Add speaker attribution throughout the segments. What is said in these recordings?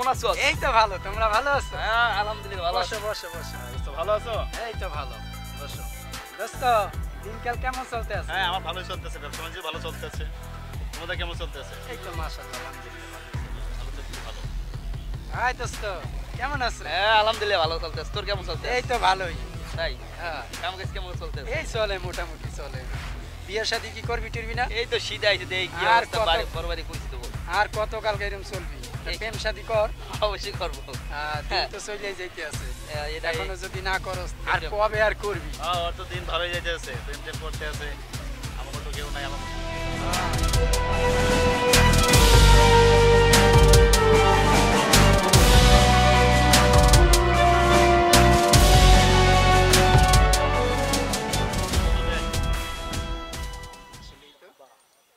Speaker 1: কেমন আছো?
Speaker 2: এই তো ভালো তোমরা ভালো আছো?
Speaker 1: হ্যাঁ আলহামদুলিল্লাহ ভালো
Speaker 2: বসো বসো বসো।
Speaker 3: তো ভালো আছো?
Speaker 2: এই তো ভালো বসো। দোস্ত দিনকাল কেমন চলতে আছে?
Speaker 3: হ্যাঁ আমার ভালোই চলতেছে ব্যবসা বাণিজ্য ভালো চলতেছে। তোমাদের কেমন চলতেছে?
Speaker 2: এই তো মাশাআল্লাহ আলহামদুলিল্লাহ
Speaker 3: ভালো। ভালো
Speaker 2: হাই দোস্ত কেমন আছো?
Speaker 1: হ্যাঁ আলহামদুলিল্লাহ ভালো চলতেছে। তোর কেমন চলতেছে?
Speaker 2: এই তো ভালোই।
Speaker 1: তাই?
Speaker 2: হ্যাঁ।
Speaker 1: কাম কাজ কেমন চলতেছে?
Speaker 2: এই চলে মোটামুটি চলে। বিয়ে শাদি কি করবি টরবি না?
Speaker 1: এই তো শীত আইছে দেই কি
Speaker 2: আর
Speaker 1: বাড়ি বরবারি করছি দেবো
Speaker 2: আর কত কাল এরকম চলবি? প্রেম শাদি কর।
Speaker 1: অবশ্যই করব।
Speaker 2: আর
Speaker 1: হ্যাঁ।
Speaker 2: তো চলে যাইতে আছে।
Speaker 1: হ্যাঁ, এটা
Speaker 2: এখনও যদি না করস আর কবে আর করবি?
Speaker 3: হ্যাঁ ওর তো দিন ভালোই যাইতেছে প্রেম টেম করতে আছে। আমার মতো কেউ নাই আমার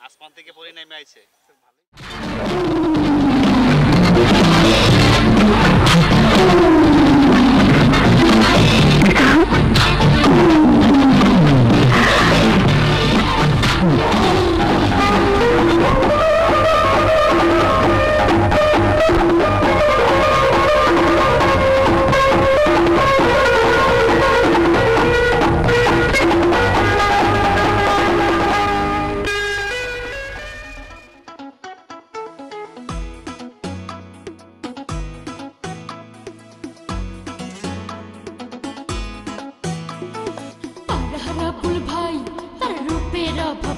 Speaker 3: আসমান থেকে পরে নেমে আইছে।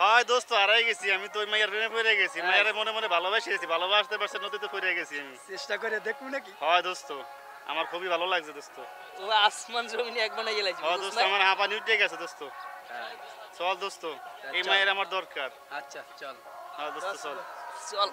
Speaker 3: হয় দোস্ত হারাই গেছি আমি তো ওই প্রেমে পড়ে গেছি।
Speaker 2: হ্যাঁ।
Speaker 3: মনে মনে ভালোবাসে গেছি ভালোবাসতে পারছে নদীতে পড়ে গেছি আমি।
Speaker 2: চেষ্টা করে দেখব নাকি?
Speaker 3: হয় দোস্ত আমার খুবই ভালো লাগছে দোস্ত।
Speaker 1: ও আসমান জমিনে এক বানাই গেলাইছি
Speaker 3: হয় দোস্ত আমার হাঁপানি উঠে গেছে দোস্ত। চল দোস্ত এই মায়ের আমার দরকার।
Speaker 2: আচ্ছা চল।
Speaker 3: হ্যাঁ দোস্ত চল।
Speaker 1: চল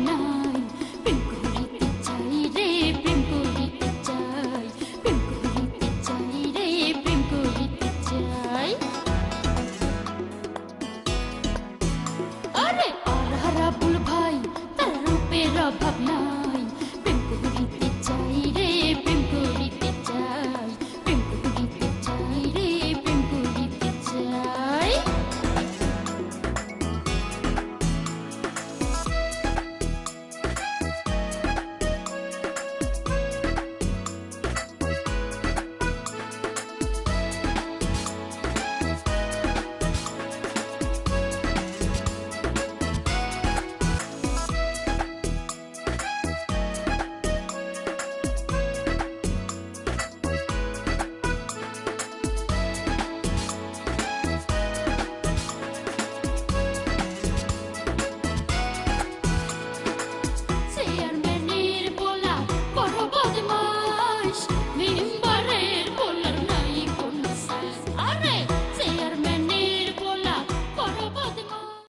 Speaker 4: अपना